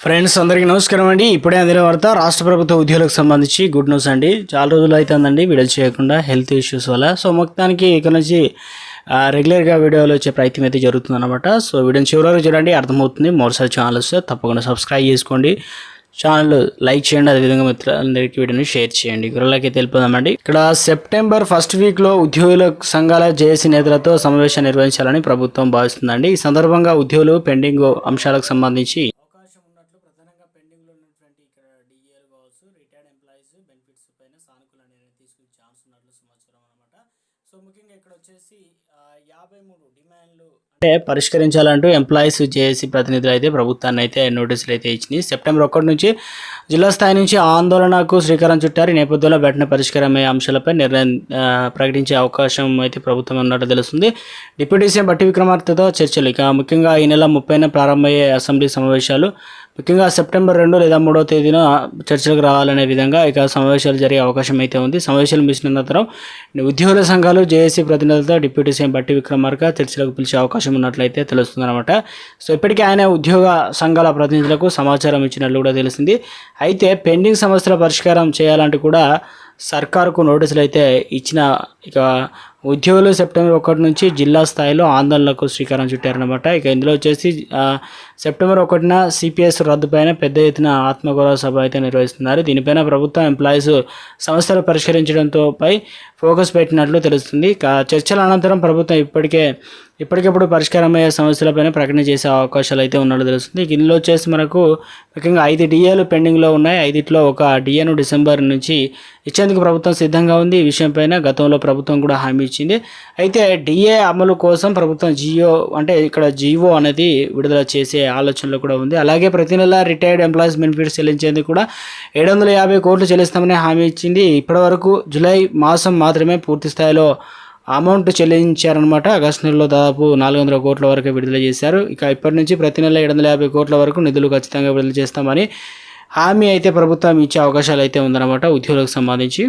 Friends అందరికీ నమస్కారం అండి. ఇప్పుడే అందిన వార్త రాష్ట్ర ప్రభుత్వ ఉద్యోగులకు సంబంధించి గుడ్ న్యూస్ అండి. చాలా రోజులు అవుతుందండి వీడియోలు చేయకుండా హెల్త్ ఇష్యూస్ వల్ల. సో మొత్తానికి ఇక్కడ నుంచి రెగ్యులర్గా వీడియోలు వచ్చే ప్రయత్నం అయితే జరుగుతుంది అనమాట సో వీడియోని చివరి వరకు చూడండి. అర్థమవుతుంది. మరోసారి ఛానల్ వస్తే తప్పకుండా సబ్స్క్రైబ్ చేసుకోండి. ఛానల్ లైక్ చేయండి. అదేవిధంగా మిత్రులందరికీ వీడియోని షేర్ చేయండి. గురలకి తెలిపోదామండి ఇక్కడ సెప్టెంబర్ ఫస్ట్ వీక్లో ఉద్యోగుల సంఘాల జేఏసీ నేతలతో సమావేశం నిర్వహించాలని ప్రభుత్వం భావిస్తుందండి. ఈ సందర్భంగా ఉద్యోగులు పెండింగ్ అంశాలకు సంబంధించి ప్రధానంగా పెండింగ్లో ఉన్నటువంటి ఇక్కడ డిఏలు కావచ్చు రిటైర్డ్ ఎంప్లాయీస్ బెనిఫిట్స్ పైన సానుకూల నిర్ణయం తీసుకునే ఛాన్స్ ఉన్నట్లు సమాచారం అనమాట సో ముఖ్యంగా ఇక్కడ వచ్చేసి యాభై మూడు డిమాండ్లు అంటే పరిష్కరించాలంటూ ఎంప్లాయీస్ జేఏసీ ప్రతినిధులు అయితే ప్రభుత్వాన్ని అయితే నోటీసులు అయితే ఇచ్చినాయి. సెప్టెంబర్ ఒకటి నుంచి జిల్లా స్థాయి నుంచి ఆందోళనకు శ్రీకారం చుట్టారు. ఈ నేపథ్యంలో వెంటనే పరిష్కారమయ్యే అంశాలపై నిర్ణయం ప్రకటించే అవకాశం అయితే ప్రభుత్వం ఉన్నట్టు తెలుస్తుంది. డిప్యూటీ సీఎం బట్టి విక్రమార్కతో చర్చలు. ఇక ముఖ్యంగా ఈ నెల ముప్పైన ప్రారంభమయ్యే అసెంబ్లీ సమావేశాలు ముఖ్యంగా సెప్టెంబర్ రెండు లేదా మూడో తేదీన చర్చలకు రావాలనే విధంగా ఇక సమావేశాలు జరిగే అవకాశం అయితే ఉంది. సమావేశాలు ముగిసిన అనంతరం ఉద్యోగుల సంఘాలు జేఏసీ ప్రతినిధులతో డిప్యూటీ సీఎం బట్టి విక్రమార్క చర్చలకు పిలిచే అవకాశం ఉన్నట్లయితే తెలుస్తుందన్నమాట. సో ఇప్పటికే ఆయన ఉద్యోగ సంఘాల ప్రతినిధులకు సమాచారం ఇచ్చినట్లు కూడా తెలిసింది. అయితే పెండింగ్ సమస్యల పరిష్కారం చేయాలంటూ కూడా సర్కారుకు నోటీసులు అయితే ఇచ్చిన ఇక ఉద్యోగులు సెప్టెంబర్ ఒకటి నుంచి జిల్లా స్థాయిలో ఆందోళనకు శ్రీకారం చుట్టారనమాట ఇక ఇందులో వచ్చేసి సెప్టెంబర్ ఒకటిన సిపిఎస్ రద్దుపైన పెద్ద ఎత్తున ఆత్మగౌరవ సభ అయితే నిర్వహిస్తున్నారు. దీనిపైన ప్రభుత్వం ఎంప్లాయీస్ సమస్యలు పరిష్కరించడంతో పై ఫోకస్ పెట్టినట్లు తెలుస్తుంది. చర్చల అనంతరం ప్రభుత్వం ఇప్పటికే ఇప్పటికప్పుడు పరిష్కారమయ్యే సమస్యలపైన ప్రకటన చేసే అవకాశాలు అయితే ఉన్నట్లు తెలుస్తుంది. ఇందులో వచ్చేసి మనకు ముఖ్యంగా ఐదు డిఏలు పెండింగ్లో ఉన్నాయి. ఐదిట్లో ఒక డిఏను డిసెంబర్ నుంచి ఇచ్చేందుకు ప్రభుత్వం సిద్ధంగా ఉంది. ఈ విషయంపైన గతంలో ప్రభుత్వం కూడా హామీ ఇచ్చింది. అయితే డిఏ అమలు కోసం ప్రభుత్వం జియో అంటే ఇక్కడ జియో అనేది విడుదల చేసే ఆలోచనలో కూడా ఉంది. అలాగే ప్రతి నెల రిటైర్డ్ ఎంప్లాయీస్ బెనిఫిట్స్ చెల్లించేందుకు కూడా ఏడు వందల యాభై కోట్లు చెల్లిస్తామని హామీ ఇచ్చింది. ఇప్పటివరకు జూలై మాసం మాత్రమే పూర్తి స్థాయిలో అమౌంట్ చెల్లించారనమాట ఆగస్టు నెలలో దాదాపు నాలుగు వందల కోట్ల వరకు విడుదల చేశారు. ఇక ఇప్పటి నుంచి ప్రతి నెల ఏడు వందల యాభై కోట్ల వరకు నిధులు ఖచ్చితంగా విడుదల చేస్తామని హామీ అయితే ప్రభుత్వం ఇచ్చే అవకాశాలు అయితే ఉందన్నమాట ఉద్యోగులకు సంబంధించి.